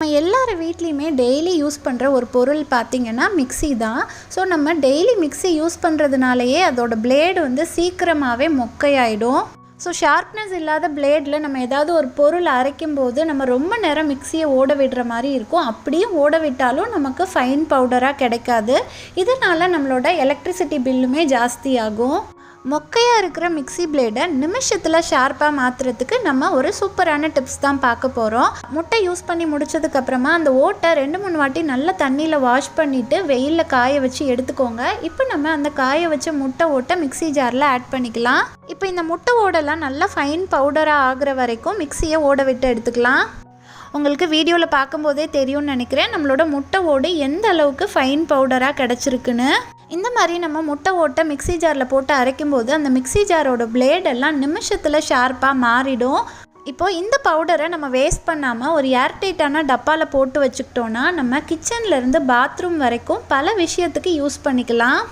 நம்ம எல்லார் வீட்லேயுமே டெய்லி யூஸ் பண்ணுற ஒரு பொருள் பார்த்திங்கன்னா மிக்ஸி தான். ஸோ நம்ம டெய்லி மிக்ஸி யூஸ் பண்ணுறதுனாலயே அதோட பிளேடு வந்து சீக்கிரமாகவே மொக்கையாயிடும். ஸோ ஷார்ப்னஸ் இல்லாத பிளேடில் நம்ம ஏதாவது ஒரு பொருள் அரைக்கும் போது நம்ம ரொம்ப நேரம் மிக்ஸியை ஓட விடுற மாதிரி இருக்கும். அப்படியும் ஓட விட்டாலும் நமக்கு ஃபைன் பவுடராக கிடைக்காது. இதனால் நம்மளோட எலக்ட்ரிசிட்டி பில்லுமே ஜாஸ்தி ஆகும். மொக்கையாக இருக்கிற மிக்ஸி பிளேடை நிமிஷத்தில் ஷார்ப்பாக மாற்றுறதுக்கு நம்ம ஒரு சூப்பரான டிப்ஸ் தான் பார்க்க போகிறோம் முட்டை யூஸ் பண்ணி முடிச்சதுக்கப்புறமா அந்த ஓட்டை ரெண்டு மூணு வாட்டி நல்லா தண்ணியில் வாஷ் பண்ணிவிட்டு வெயிலில் காய வச்சு எடுத்துக்கோங்க. இப்போ நம்ம அந்த காய வச்ச முட்டை ஓட்டை மிக்ஸி ஜாரில் ஆட் பண்ணிக்கலாம். இப்போ இந்த முட்டை ஓடெல்லாம் நல்லா ஃபைன் பவுடராக ஆகிற வரைக்கும் மிக்ஸியை ஓட விட்டு எடுத்துக்கலாம். உங்களுக்கு வீடியோவில் பார்க்கும்போதே தெரியும்னு நினைக்கிறேன். நம்மளோட முட்டை ஓடு எந்த அளவுக்கு ஃபைன் பவுடராக கிடச்சிருக்குன்னு. இந்த மாதிரி நம்ம முட்டை ஓட்டை மிக்ஸி ஜாரில் போட்டு அரைக்கும்போது அந்த மிக்ஸி ஜாரோட பிளேடெல்லாம் நிமிஷத்தில் ஷார்ப்பாக மாறிடும். இப்போது இந்த பவுடரை நம்ம வேஸ்ட் பண்ணாமல் ஒரு ஏர்டைட்டான டப்பாவில் போட்டு வச்சுக்கிட்டோன்னா நம்ம கிச்சன்லேருந்து பாத்ரூம் வரைக்கும் பல விஷயத்துக்கு யூஸ் பண்ணிக்கலாம்.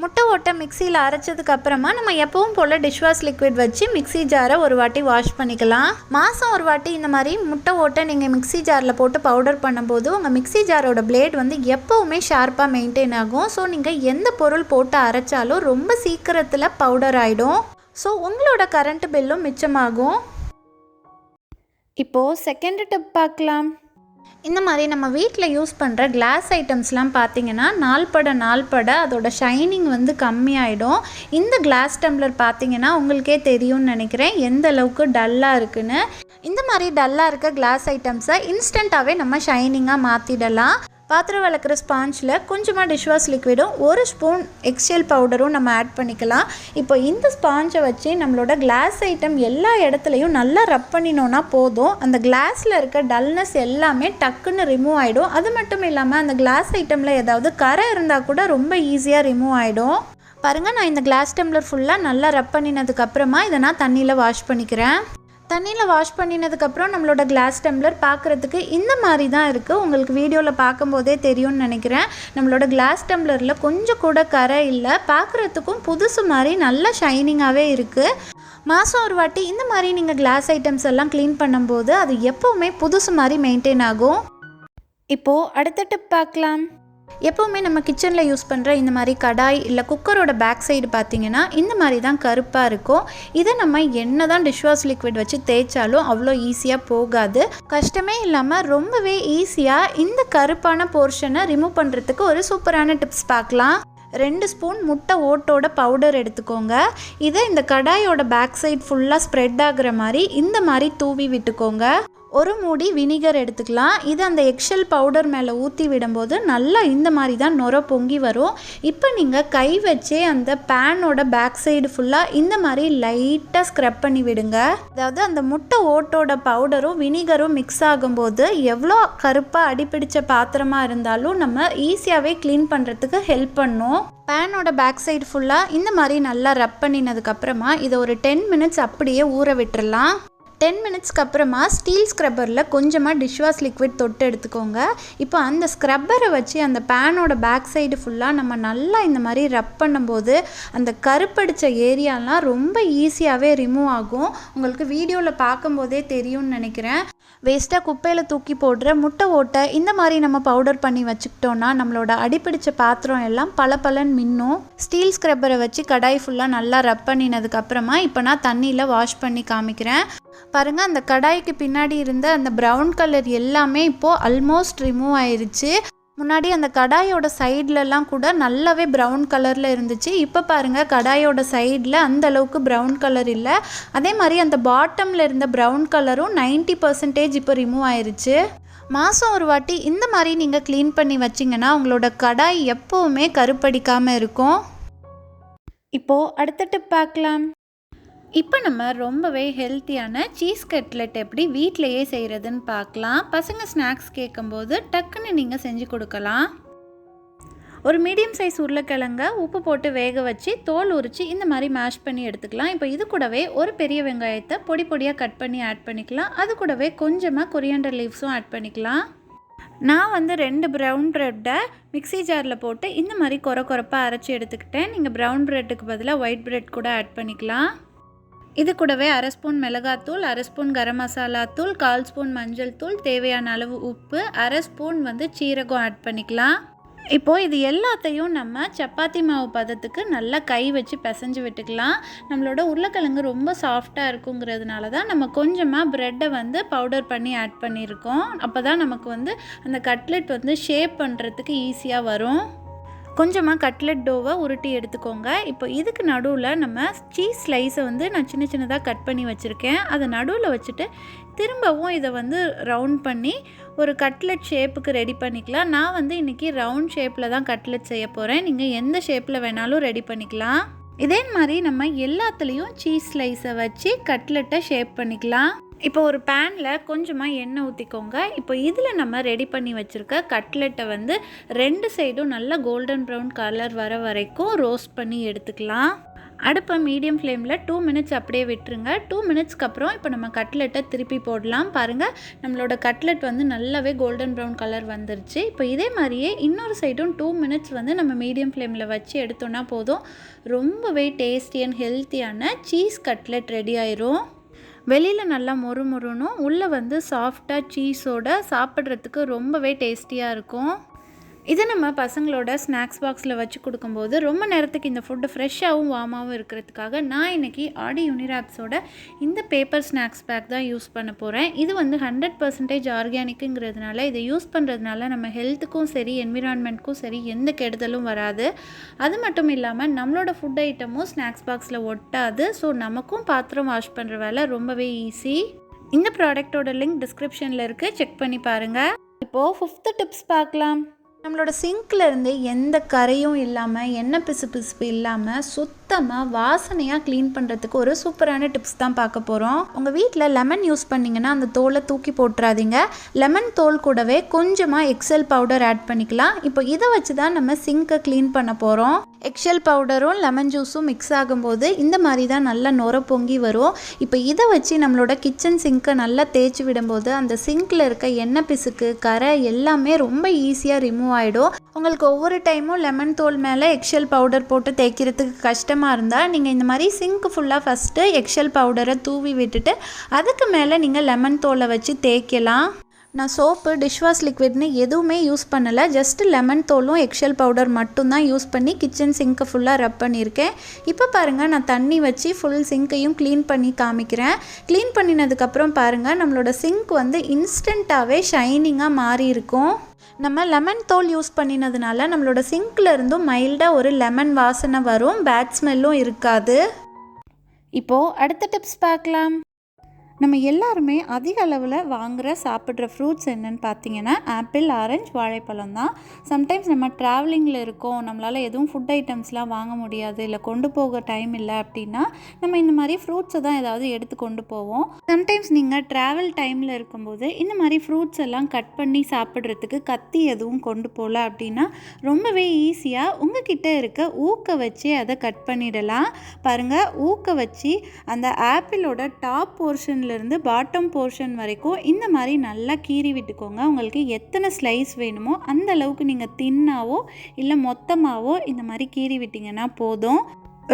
முட்டை ஓட்டை மிக்சியில் அரைச்சதுக்கு அப்புறமா நம்ம எப்பவும் போல் டிஷ்வாஷ் லிக்விட் வச்சு மிக்ஸி ஜாரை ஒரு வாட்டி வாஷ் பண்ணிக்கலாம். மாதம் ஒரு வாட்டி இந்த மாதிரி முட்டை ஓட்டை நீங்கள் மிக்ஸி ஜாரில் போட்டு பவுடர் பண்ணும்போது உங்கள் மிக்ஸி ஜாரோட பிளேட் வந்து எப்போவுமே ஷார்ப்பாக மெயின்டைன் ஆகும். ஸோ நீங்கள் எந்த பொருள் போட்டு அரைச்சாலும் ரொம்ப சீக்கிரத்தில் பவுடர் ஆகிடும் ஸோ உங்களோட கரண்ட் பில்லும் மிச்சமாகும். இப்போது செகண்ட் டிப் பார்க்கலாம். இந்த மாதிரி நம்ம வீட்டில் யூஸ் பண்ணுற கிளாஸ் ஐட்டம்ஸ்லாம் பார்த்தீங்கன்னா நாள்பட நாள்பட அதோட ஷைனிங் வந்து கம்மியாயிடும். இந்த கிளாஸ் டம்ளர் பார்த்தீங்கன்னா உங்களுக்கே தெரியும்னு நினைக்கிறேன். எந்த அளவுக்கு டல்லாக இருக்குன்னு. இந்த மாதிரி டல்லாக இருக்க கிளாஸ் ஐட்டம்ஸை இன்ஸ்டண்ட்டாகவே நம்ம ஷைனிங்காக மாற்றிடலாம் பாத்திரம் விளக்குற ஸ்பாஞ்சில் கொஞ்சமாக டிஷ்வாஷ் லிக்விடும் ஒரு ஸ்பூன் எக்ஸ்எல் பவுடரும் நம்ம ஆட் பண்ணிக்கலாம். இப்போ இந்த ஸ்பாஞ்சை வச்சு நம்மளோட கிளாஸ் ஐட்டம் எல்லா இடத்துலையும் நல்லா ரப் பண்ணினோன்னா போதும். அந்த கிளாஸில் இருக்க டல்னஸ் எல்லாமே டக்குன்னு ரிமூவ் ஆகிடும் அது மட்டும் இல்லாமல் அந்த கிளாஸ் ஐட்டமில் ஏதாவது கரை இருந்தால் கூட ரொம்ப ஈஸியாக ரிமூவ் ஆகிடும் பாருங்கள் நான் இந்த கிளாஸ் டம்ளர் ஃபுல்லாக நல்லா ரப் பண்ணினதுக்கப்புறமா இதை நான் தண்ணியில் வாஷ் பண்ணிக்கிறேன். தண்ணியில் வாஷ் பண்ணினதுக்கப்புறம் நம்மளோட கிளாஸ் டம்ளர் பார்க்குறதுக்கு இந்த மாதிரி தான் இருக்குது உங்களுக்கு வீடியோவில் பார்க்கும்போதே தெரியும்னு நினைக்கிறேன். நம்மளோட கிளாஸ் டம்ளரில் கொஞ்சம் கூட கரை இல்லை. பார்க்குறதுக்கும் புதுசு மாதிரி நல்ல ஷைனிங்காகவே இருக்குது மாதம் ஒரு வாட்டி இந்த மாதிரி நீங்கள் கிளாஸ் ஐட்டம்ஸ் எல்லாம் க்ளீன் பண்ணும்போது அது எப்போவுமே புதுசு மாதிரி மெயின்டைன் ஆகும். இப்போது அடுத்த டிப் பார்க்கலாம். எப்போவுமே நம்ம கிச்சனில் யூஸ் பண்ணுற இந்த மாதிரி கடாய் இல்லை குக்கரோட பேக் சைடு பார்த்தீங்கன்னா இந்த மாதிரி தான் கருப்பாக இருக்கும். இதை நம்ம என்ன தான் டிஷ்வாஷ் லிக்விட் வச்சு தேய்ச்சாலும் அவ்வளோ ஈஸியாக போகாது. கஷ்டமே இல்லாமல் ரொம்பவே ஈஸியாக இந்த கருப்பான போர்ஷனை ரிமூவ் பண்ணுறதுக்கு ஒரு சூப்பரான டிப்ஸ் பார்க்கலாம். ரெண்டு ஸ்பூன் முட்டை ஓட்டோட பவுடர் எடுத்துக்கோங்க. இதை இந்த கடாயோட பேக் சைடு ஃபுல்லாக ஸ்ப்ரெட் ஆகுற மாதிரி இந்த மாதிரி தூவி விட்டுக்கோங்க. ஒரு மூடி வினிகர் எடுத்துக்கலாம். இது அந்த எக்ஷல் பவுடர் மேலே ஊற்றி விடும்போது நல்லா இந்த மாதிரி தான் நுர பொங்கி வரும். இப்போ நீங்கள் கை வச்சே அந்த பேனோட பேக் சைடு ஃபுல்லாக இந்த மாதிரி லைட்டாக ஸ்க்ரப் பண்ணி விடுங்க. அதாவது அந்த முட்டை ஓட்டோட பவுடரும் வினிகரும் மிக்ஸ் ஆகும்போது எவ்வளோ கருப்பாக அடிப்பிடிச்ச பாத்திரமாக இருந்தாலும் நம்ம ஈஸியாகவே க்ளீன் பண்ணுறதுக்கு ஹெல்ப் பண்ணும். பேனோட பேக் சைடு ஃபுல்லாக இந்த மாதிரி நல்லா ரப் பண்ணினதுக்கப்புறமா இதை ஒரு டென் மினிட்ஸ் அப்படியே ஊற விட்டுறலாம். டென் மினிட்ஸ்க்கு அப்புறமா ஸ்டீல் ஸ்க்ரப்பரில் கொஞ்சமாக டிஷ்வாஷ் லிக்விட் தொட்டு எடுத்துக்கோங்க. இப்போ அந்த ஸ்க்ரப்பரை வச்சு அந்த பேனோட பேக் சைடு ஃபுல்லாக நம்ம நல்லா இந்த மாதிரி ரப் பண்ணும்போது அந்த கருப்படித்த ஏரியாலாம் ரொம்ப ஈஸியாகவே ரிமூவ் ஆகும். உங்களுக்கு வீடியோவில் பார்க்கும்போதே தெரியும்னு நினைக்கிறேன். வேஸ்ட்டாக குப்பையில் தூக்கி போடுற முட்டை ஓட்டை இந்த மாதிரி நம்ம பவுடர் பண்ணி வச்சுக்கிட்டோன்னா நம்மளோட அடிப்பிடிச்ச பாத்திரம் எல்லாம் பல பலன் மின்னும். ஸ்டீல் ஸ்க்ரப்பரை வச்சு கடாய் ஃபுல்லாக நல்லா ரப் பண்ணினதுக்கப்புறமா இப்போ நான் தண்ணியில் வாஷ் பண்ணி காமிக்கிறேன். பாருங்கள் அந்த கடாய்க்கு பின்னாடி இருந்த அந்த ப்ரௌன் கலர் எல்லாமே இப்போது அல்மோஸ்ட் ரிமூவ் ஆயிருச்சு. முன்னாடி அந்த கடாயோட சைட்லலாம் கூட நல்லாவே ப்ரௌன் கலரில் இருந்துச்சு. இப்போ பாருங்கள் கடாயோட சைடில் அந்த அளவுக்கு ப்ரௌன் கலர் இல்லை. அதே மாதிரி அந்த பாட்டமில் இருந்த ப்ரௌன் கலரும் நைன்ட்டி பர்சன்டேஜ் இப்போ ரிமூவ் ஆயிருச்சு. மாதம் ஒரு வாட்டி இந்த மாதிரி நீங்கள் க்ளீன் பண்ணி வச்சிங்கன்னா உங்களோட கடாய் எப்போவுமே கருப்படிக்காமல் இருக்கும். இப்போது அடுத்த டிப் பார்க்கலாம். இப்போ நம்ம ரொம்பவே ஹெல்த்தியான சீஸ் கட்லெட் எப்படி வீட்டிலையே செய்கிறதுன்னு பார்க்கலாம். பசங்க ஸ்நாக்ஸ் கேட்கும்போது டக்குன்னு நீங்கள் செஞ்சு கொடுக்கலாம். ஒரு மீடியம் சைஸ் உருளைக்கிழங்க உப்பு போட்டு வேக வச்சு தோல் உரித்து இந்த மாதிரி மேஷ் பண்ணி எடுத்துக்கலாம். இப்போ இது கூடவே ஒரு பெரிய வெங்காயத்தை பொடி பொடியாக கட் பண்ணி ஆட் பண்ணிக்கலாம். அது கூடவே கொஞ்சமாக கொரியாண்டர் லீவ்ஸும் ஆட் பண்ணிக்கலாம். நான் வந்து ரெண்டு ப்ரௌன் ப்ரெட்டை மிக்ஸி ஜாரில் போட்டு இந்த மாதிரி கொர குறைப்பாக அரைச்சி எடுத்துக்கிட்டேன். நீங்கள் ப்ரௌன் ப்ரெட்டுக்கு பதிலாக ஒயிட் ப்ரெட் கூட ஆட் பண்ணிக்கலாம். இது கூடவே அரை ஸ்பூன் மிளகாத்தூள் அரை ஸ்பூன் கரம் மசாலா தூள் கால் ஸ்பூன் மஞ்சள் தூள் தேவையான அளவு உப்பு அரை ஸ்பூன் வந்து சீரகம் ஆட் பண்ணிக்கலாம். இப்போது இது எல்லாத்தையும் நம்ம சப்பாத்தி மாவு பதத்துக்கு நல்லா கை வச்சு பிசைஞ்சு விட்டுக்கலாம். நம்மளோட உருளைக்கிழங்கு ரொம்ப சாஃப்டாக இருக்குங்கிறதுனால தான் நம்ம கொஞ்சமாக ப்ரெட்டை வந்து பவுடர் பண்ணி ஆட் பண்ணியிருக்கோம். அப்போ தான் நமக்கு வந்து அந்த கட்லெட் வந்து ஷேப் பண்ணுறதுக்கு ஈஸியாக வரும். கொஞ்சமாக கட்லெட் டோவை உருட்டி எடுத்துக்கோங்க. இப்போ இதுக்கு நடுவில் நம்ம சீஸ் ஸ்லைஸை வந்து நான் சின்ன சின்னதாக கட் பண்ணி வச்சுருக்கேன். அதை நடுவில் வச்சுட்டு திரும்பவும் இதை வந்து ரவுண்ட் பண்ணி ஒரு கட்லெட் ஷேப்புக்கு ரெடி பண்ணிக்கலாம். நான் வந்து இன்றைக்கி ரவுண்ட் ஷேப்பில் தான் கட்லெட் செய்ய போகிறேன் நீங்கள் எந்த ஷேப்பில் வேணாலும் ரெடி பண்ணிக்கலாம். இதே மாதிரி நம்ம எல்லாத்துலேயும் சீஸ் ஸ்லைஸை வச்சு கட்லெட்டை ஷேப் பண்ணிக்கலாம். இப்போ ஒரு பேனில் கொஞ்சமாக எண்ணெய் ஊற்றிக்கோங்க இப்போ இதில் நம்ம ரெடி பண்ணி வச்சுருக்க கட்லெட்டை வந்து ரெண்டு சைடும் நல்லா கோல்டன் ப்ரௌன் கலர் வர வரைக்கும் ரோஸ்ட் பண்ணி எடுத்துக்கலாம். அடுப்பை மீடியம் ஃப்ளேமில் டூ மினிட்ஸ் அப்படியே விட்டுருங்க. டூ மினிட்ஸ்க்கு அப்புறம் இப்போ நம்ம கட்லெட்டை திருப்பி போடலாம். பாருங்கள் நம்மளோட கட்லெட் வந்து நல்லாவே கோல்டன் ப்ரௌன் கலர் வந்துருச்சு. இப்போ இதே மாதிரியே இன்னொரு சைடும் டூ மினிட்ஸ் வந்து நம்ம மீடியம் ஃப்ளேமில் வச்சு எடுத்தோன்னா போதும். ரொம்பவே டேஸ்டி அண்ட் ஹெல்த்தியான சீஸ் கட்லெட் ரெடி ஆயிரும். வெளியில் நல்லா மொறு மொறுனும் உள்ளே வந்து சாஃப்டாக சீஸோட சாப்பிட்றதுக்கு ரொம்பவே டேஸ்டியாக இருக்கும். இதை நம்ம பசங்களோட ஸ்நாக்ஸ் பாக்ஸில் வச்சு கொடுக்கும்போது ரொம்ப நேரத்துக்கு இந்த ஃபுட்டு ஃப்ரெஷ்ஷாகவும் வார்மாகவும் இருக்கிறதுக்காக நான் இன்றைக்கி ஆடி யூனிராப்ஸோட இந்த பேப்பர் ஸ்நாக்ஸ் பேக் தான் யூஸ் பண்ண போகிறேன் இது வந்து ஹண்ட்ரட் பர்சன்டேஜ் ஆர்கானிக்குங்கிறதுனால இதை யூஸ் பண்ணுறதுனால நம்ம ஹெல்த்துக்கும் சரி என்விரான்மெண்ட்க்கும் சரி எந்த கெடுதலும் வராது. அது மட்டும் இல்லாமல் நம்மளோட ஃபுட் ஐட்டமும் ஸ்நாக்ஸ் பாக்ஸில் ஒட்டாது. ஸோ நமக்கும் பாத்திரம் வாஷ் பண்ணுற வேலை ரொம்பவே ஈஸி இந்த ப்ராடக்டோட லிங்க் டிஸ்கிரிப்ஷனில் இருக்குது செக் பண்ணி பாருங்கள் இப்போது ஃபிஃப்த்து டிப்ஸ் பார்க்கலாம். நம்மளோட சிங்க்லேருந்து எந்த கரையும் இல்லாமல் எண்ணெய் பிசு பிசுப்பு இல்லாமல் சுத்தமாக வாசனையாக க்ளீன் பண்ணுறதுக்கு ஒரு சூப்பரான டிப்ஸ் தான் பார்க்க போகிறோம் உங்கள் வீட்டில் லெமன் யூஸ் பண்ணிங்கன்னா அந்த தோலை தூக்கி போட்டுறாதீங்க. லெமன் தோல் கூடவே கொஞ்சமாக எக்ஸல் பவுடர் ஆட் பண்ணிக்கலாம். இப்போ இதை வச்சு தான் நம்ம சிங்கை க்ளீன் பண்ண போகிறோம் எக்ஷல் பவுடரும் லெமன் ஜூஸும் மிக்ஸ் ஆகும்போது இந்த மாதிரி தான் நல்லா நுர பொங்கி வரும். இப்போ இதை வச்சு நம்மளோட கிச்சன் சிங்க்கை நல்லா தேய்ச்சி விடும்போது அந்த சிங்க்கில் இருக்க எண்ணெய் பிசுக்கு கரை எல்லாமே ரொம்ப ஈஸியாக ரிமூவ் ஆகிடும் உங்களுக்கு ஒவ்வொரு டைமும் லெமன் தோல் மேலே எக்ஷல் பவுடர் போட்டு தேய்க்கிறதுக்கு கஷ்டமாக இருந்தால் நீங்கள் இந்த மாதிரி சிங்க் ஃபுல்லாக ஃபஸ்ட்டு எக்ஷல் பவுடரை தூவி விட்டுட்டு அதுக்கு மேலே நீங்கள் லெமன் தோலை வச்சு தேய்க்கலாம். நான் சோப்பு டிஷ்வாஷ் லிக்விட்னு எதுவுமே யூஸ் பண்ணலை. ஜஸ்ட் லெமன் தோலும் எக்ஷல் பவுடர் மட்டும்தான் யூஸ் பண்ணி கிச்சன் சிங்க்கை ஃபுல்லாக ரப் பண்ணியிருக்கேன். இப்போ பாருங்கள் நான் தண்ணி வச்சு ஃபுல் சிங்க்கையும் க்ளீன் பண்ணி காமிக்கிறேன். க்ளீன் பண்ணினதுக்கப்புறம் பாருங்கள் நம்மளோட சிங்க் வந்து இன்ஸ்டண்ட்டாகவே ஷைனிங்காக மாறி இருக்கும் நம்ம லெமன் தோல் யூஸ் பண்ணினதுனால நம்மளோட சிங்க்கில் இருந்தும் மைல்டாக ஒரு லெமன் வாசனை வரும். பேட் ஸ்மெல்லும் இருக்காது. இப்போது அடுத்த டிப்ஸ் பார்க்கலாம். நம்ம எல்லாருமே அதிக அளவில் வாங்குகிற சாப்பிட்ற ஃப்ரூட்ஸ் என்னென்னு பார்த்தீங்கன்னா ஆப்பிள் ஆரஞ்சு வாழைப்பழம் தான். சம்டைம்ஸ் நம்ம ட்ராவலிங்கில் இருக்கோம் நம்மளால் எதுவும் ஃபுட் ஐட்டம்ஸ்லாம் வாங்க முடியாது இல்லை கொண்டு போக டைம் இல்லை அப்படின்னா நம்ம இந்த மாதிரி ஃப்ரூட்ஸை தான் ஏதாவது எடுத்து கொண்டு போவோம். சம்டைம்ஸ் நீங்கள் ட்ராவல் டைமில் இருக்கும்போது இந்த மாதிரி ஃப்ரூட்ஸ் எல்லாம் கட் பண்ணி சாப்பிட்றதுக்கு கத்தி எதுவும் கொண்டு போகல அப்படின்னா ரொம்பவே ஈஸியாக உங்ககிட்ட இருக்க ஊக்க வச்சு அதை கட் பண்ணிடலாம். பாருங்கள் ஊக்க வச்சு அந்த ஆப்பிளோட டாப் போர்ஷனில் இருந்து பாட்டம் போர்ஷன் வரைக்கும் இந்த மாதிரி நல்லா கீறி விட்டுக்கோங்க. உங்களுக்கு எத்தனை ஸ்லைஸ் வேணுமோ அந்த அளவுக்கு நீங்கள் தின்னாவோ இல்லை மொத்தமாகவோ இந்த மாதிரி கீறி விட்டிங்கன்னா போதும்.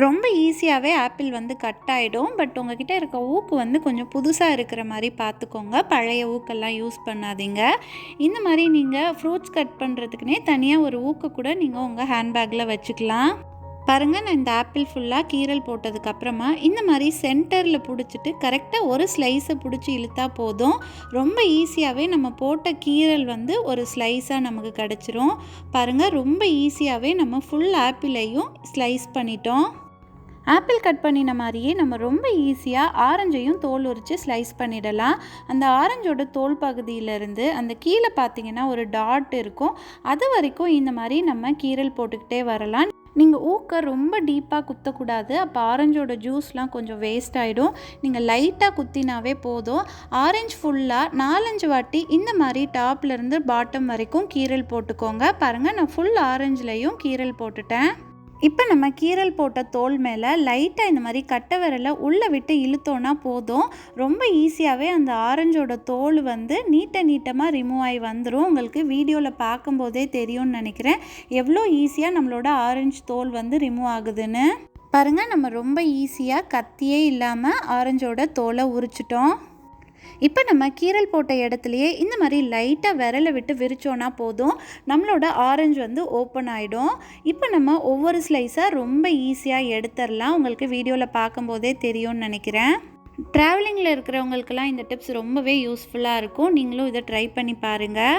ரொம்ப ஈஸியாகவே ஆப்பிள் வந்து கட் ஆகிடும் பட் உங்ககிட்ட இருக்க ஊக்கு வந்து கொஞ்சம் புதுசாக இருக்கிற மாதிரி பார்த்துக்கோங்க. பழைய ஊக்கெல்லாம் யூஸ் பண்ணாதீங்க. இந்த மாதிரி நீங்கள் ஃப்ரூட்ஸ் கட் பண்ணுறதுக்குனே தனியாக ஒரு ஊக்கு கூட நீங்கள் உங்கள் ஹேண்ட்பேக்கில் வச்சுக்கலாம். பாருங்கள் நான் இந்த ஆப்பிள் ஃபுல்லாக கீரல் போட்டதுக்கப்புறமா இந்த மாதிரி சென்டரில் பிடிச்சிட்டு கரெக்டாக ஒரு ஸ்லைஸை பிடிச்சி இழுத்தா போதும். ரொம்ப ஈஸியாகவே நம்ம போட்ட கீரல் வந்து ஒரு ஸ்லைஸாக நமக்கு கிடச்சிரும். பாருங்கள் ரொம்ப ஈஸியாகவே நம்ம ஃபுல் ஆப்பிளையும் ஸ்லைஸ் பண்ணிட்டோம். ஆப்பிள் கட் பண்ணின மாதிரியே நம்ம ரொம்ப ஈஸியாக ஆரஞ்சையும் தோல் உரித்து ஸ்லைஸ் பண்ணிடலாம். அந்த ஆரஞ்சோட தோல் பகுதியிலேருந்து அந்த கீழே பார்த்தீங்கன்னா ஒரு டாட் இருக்கும். அது வரைக்கும் இந்த மாதிரி நம்ம கீரல் போட்டுக்கிட்டே வரலாம். நீங்கள் ஊக்க ரொம்ப டீப்பாக குத்தக்கூடாது. அப்போ ஆரஞ்சோட ஜூஸ்லாம் கொஞ்சம் வேஸ்ட் ஆகிடும் நீங்கள் லைட்டாக குத்தினாவே போதும். ஆரஞ்சு ஃபுல்லாக நாலஞ்சு வாட்டி இந்த மாதிரி டாப்லேருந்து பாட்டம் வரைக்கும் கீரல் போட்டுக்கோங்க. பாருங்கள் நான் ஃபுல் ஆரஞ்சுலேயும் கீரல் போட்டுட்டேன். இப்போ நம்ம கீரல் போட்ட தோல் மேலே லைட்டாக இந்த மாதிரி கட்டை விரலை உள்ளே விட்டு இழுத்தோன்னா போதும். ரொம்ப ஈஸியாகவே அந்த ஆரஞ்சோட தோல் வந்து நீட்ட நீட்டமாக ரிமூவ் ஆகி வந்துடும் உங்களுக்கு வீடியோவில் பார்க்கும்போதே தெரியும்னு நினைக்கிறேன். எவ்வளோ ஈஸியாக நம்மளோட ஆரஞ்சு தோல் வந்து ரிமூவ் ஆகுதுன்னு. பாருங்கள் நம்ம ரொம்ப ஈஸியாக கத்தியே இல்லாமல் ஆரஞ்சோட தோலை உரிச்சிட்டோம். இப்போ நம்ம கீரல் போட்ட இடத்துலையே இந்த மாதிரி லைட்டாக விரலை விட்டு விரிச்சோன்னா போதும். நம்மளோட ஆரஞ்சு வந்து ஓப்பன் ஆகிடும் இப்போ நம்ம ஒவ்வொரு ஸ்லைஸாக ரொம்ப ஈஸியாக எடுத்துடலாம் உங்களுக்கு வீடியோவில் பார்க்கும்போதே தெரியும்னு நினைக்கிறேன். ட்ராவலிங்கில் இருக்கிறவங்களுக்கெல்லாம் இந்த டிப்ஸ் ரொம்பவே யூஸ்ஃபுல்லாக இருக்கும். நீங்களும் இதை ட்ரை பண்ணி பாருங்கள்